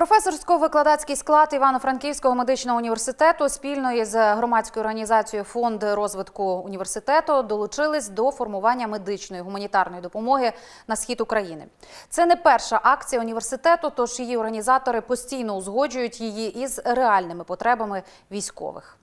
Професорсько-викладацький склад Івано-Франківського медичного університету спільно із громадською організацією Фонд розвитку університету долучились до формування медичної гуманітарної допомоги на схід України. Це не перша акція університету, тож її організатори постійно узгоджують її із реальними потребами військових.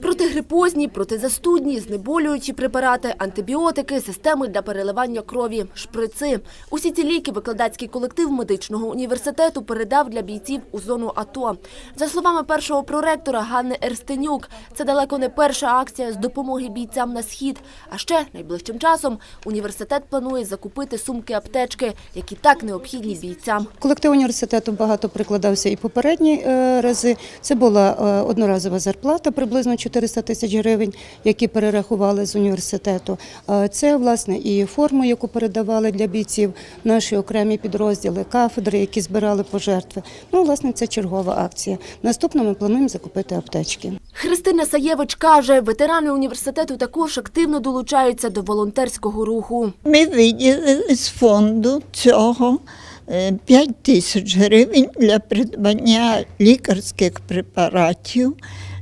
Протигрипозні, протизастудні, знеболюючі препарати, антибіотики, системи для переливання крові, шприци. Усі ці ліки викладацький колектив медичного університету передав для бійців у зону АТО. За словами першого проректора Ганни Ерстенюк, це далеко не перша акція з допомоги бійцям на схід. А ще найближчим часом університет планує закупити сумки-аптечки, які так необхідні бійцям. Колектив університету багато прикладався і попередні е, рази. Це була е, одноразова зарплата, приблизно 400 тисяч гривень, які перерахували з університету. Е, Це власне і форму, яку передавали для бійців, наші окремі підрозділи, кафедри, які збирали пожертви. Ну, власне, це чергова акція. Наступно ми плануємо закупити аптечки. Христина Саєвич каже, ветерани університету також активно долучаються до волонтерського руху. Ми виділили з фонду цього е, 5 тисяч гривень для придбання лікарських препаратів,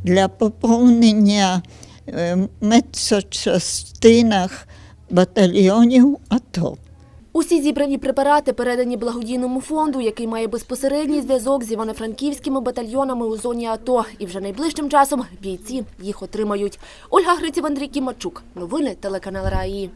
для поповнення е, медсочастинах батальйонів АТО. Усі зібрані препарати передані благодійному фонду, який має безпосередній зв'язок з івано-франківськими батальйонами у зоні АТО. І вже найближчим часом бійці їх отримають. Ольга Гриців, Андрій Кімачук. Новини телеканал Раї.